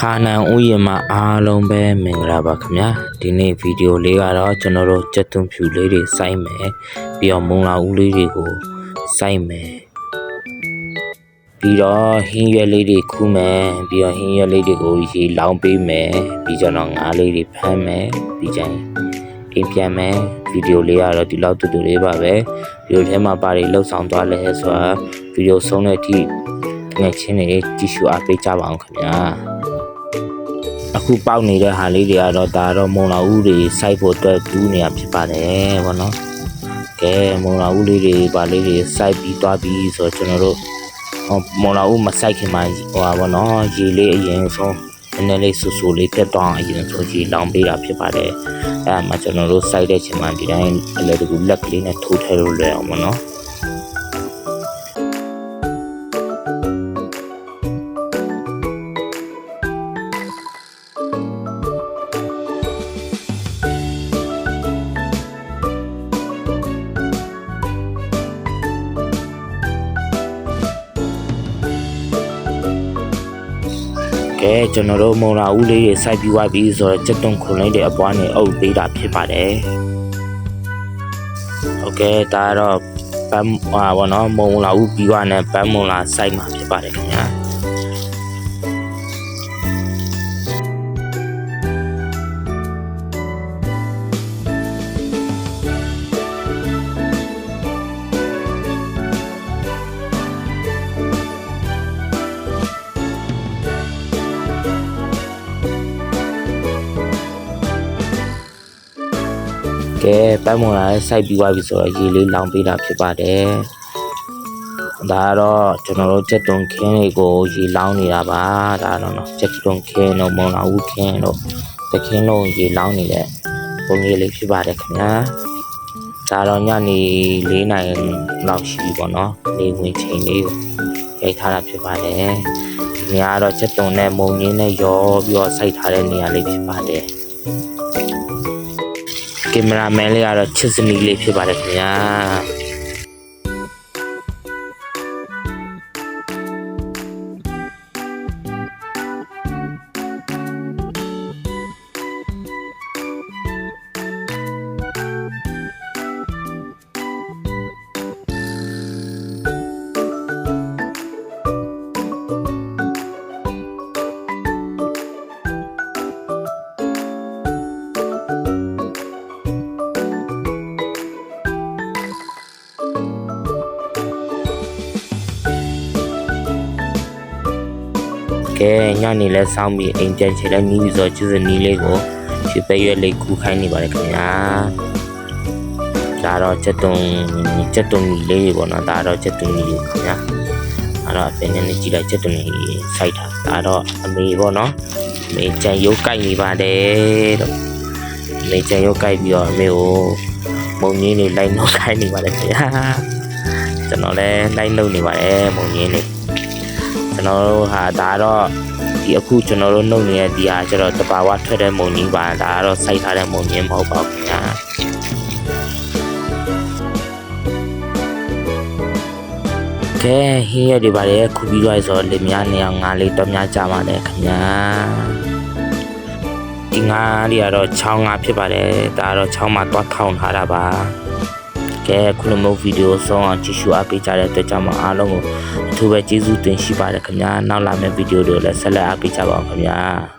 ခါနန်ဥယျာဉ်မှာအားလုံးပဲမင်္ဂလာပါခင်ဗျာဒီနေ့ဗီဒီယိုလေးကတော့ကျွန်တော်တို့ကြက်သွန်ဖြူလေးတွေစိုက်မယ်ပြီးတော့မုံလာဦးလေးတွေကိုစိုက်မယ်ပြီးတော့ဟင်းရွက်လေးတွေခူးမယ်ပြီးတော့ဟင်းရွက်လေးတွေကိုရေလောင်းပေးမယ်ပြီးကျွန်တော်ငါးလေးတွေဖမ်းမယ်ပြီးကျရင်အိမ်ပြန်မယ်ဗီဒီယိုလေးကတော့ဒီလောက်တူတူလေးပါပဲဗီဒီယိုထဲမှာပါတွေလှုပ်ဆောင်သွားလဲဆိုတာဗီဒီယိုဆုံးတဲ့အထိငွေချင်းတွေကြည့်ရှုအားပေးကြပါအောင်ခင်ဗျာ အခုပေါက်နေတဲ့ဟာလေးတွေကတော့ဒါတော့မုံလာဦးတွေစိုက်ဖို့အတွက်တူးနေရဖြစ်ပါတယ်ဗောနော်ကဲမုံလာဦးလေးတွေဗာလေးတွေစိုက်ပြီးသွားပြီးဆိုတော့ကျွန်တော်တို့ဟောမုံလာဦးမစိုက်ခင်မှာဟိုပါဗောနော်ရေလေးအရင်ဆုံးနည်းနည်းလေးဆူဆူလေးတက်တော့အရင်ဆုံးရေလောင်ပေးတာဖြစ်ပါတယ်အဲမှာကျွန်တော်တို့စိုက်တဲ့ချိန်မှာဒီတိုင်းအလေတကူလက်ကလေးနဲ့ထိုးထည့်လို့လွယ်အောင်ဗောနော် ကဲကျွန်တော်တို့မုံလာဦးလေးတွေစိုက်ပြီးသွားပြီဆိုတော့စက်တုံခွန်လေးတွေအပွားနဲ့အုပ်ပေးတာဖြစ်ပါတယ်။ဟုတ်ကဲ့ဒါကတော့ပန်းဟာဘောနော်မုံလာဦးပြီးသွားနဲ့ပန်းမုံလာစိုက်မှာဖြစ်ပါတယ်ခင်ဗျာ။ ကဲပန်းမွန်လာစိုက်ပြီးသွားပြီဆိုတော့ရေလေးလောင်ပေးတာဖြစ်ပါတယ်ဒါကတော့ကျွန်တော်တို့ချက်တုံခင်းတွေကိုရေလောင်းနေတာပါဒါတော့နော်ချက်တုံခင်းတို့မုံလာဦးခင်းတို့တခင်းလုံးရေလောင်းနေတဲ့ပုံလေးလေးဖြစ်ပါတယ်ခင်ဗျာဒါတော့ညနေ၄နိုင်လောက်ရှိပြီပေါ့နော်နေဝင်ချိန်လေးကိုရိုက်ထားတာဖြစ်ပါတယ်ဒီနေရာကတော့ချက်တုံနဲ့မုံရင်းနဲ့ရောပြီးတော့စိုက်ထားတဲ့နေရာလေးဖြစ်ပါတယ် ကင်မရာမန်လေးကတော့ချစ်စနီးလေးဖြစ်ပါတယ်ခင်ဗျာ ကဲညနေလဲစောင်းပြီးအိမ်ပြန်ချင်တဲ့နီးပြီးဆိုတော့ချစ်စနီးလေးကိုချစ်ပဲရွက်လေးခူးခိုင်းနေပါတယ်ခင်ဗျာဒါတော့ချက်တုံချက်တုံကြီးလေးတွေပေါ့နော်ဒါတော့ချက်တုံကြီးလေးခင်ဗျာအဲ့တော့အပင်နဲ့ကြည့်လိုက်ချက်တုံကြီးစိုက်တာဒါတော့အမေပေါ့နော်အမေကြံရုပ်ကိုက်နေပါတယ်တော့အမေကြံရုပ်ကိုက်ပြီးတော့အမေကိုမုံကြီးလေးလိုက်နှုတ်ခိုင်းနေပါတယ်ခင်ဗျာကျွန်တော်လည်းလိုက်နှုတ်နေပါတယ်မုံကြီးလေး ကျွန်တော်တို့ဟာဒါတော့ဒီအခုကျွန်တော်တို့နှုတ်နေတဲ့ဒီဟာကျတော့တဘာဝထွက်တဲ့မုံကြီးပါဒါကတော့စိုက်ထားတဲ့မုံကြီးမဟုတ်ပါဘူးခင်ဗျာကဲဟင်းရတွေပါလေခုပြီးတော့ဆိုတော့လင်မယားနေအောင်ငါလေးတော့များကြပါလေခင်ဗျာဒီငါတွေကတော့ချောင်းငါဖြစ်ပါတယ်ဒါကတော့ချောင်းမှာတွားထောင်ထားတာပါ ကဲခုလိုမျိုးဗီဒီယိုဆောင်အောင်ကြည့်ရှုအားပေးကြတဲ့အတွက်ကြောင့်မအားလုံးကိုအထူးပဲကျေးဇူးတင်ရှိပါတယ်ခင်ဗျာနောက်လာမယ့်ဗီဒီယိုတွေလည်းဆက်လက်အားပေးကြပါအောင်ခင်ဗျာ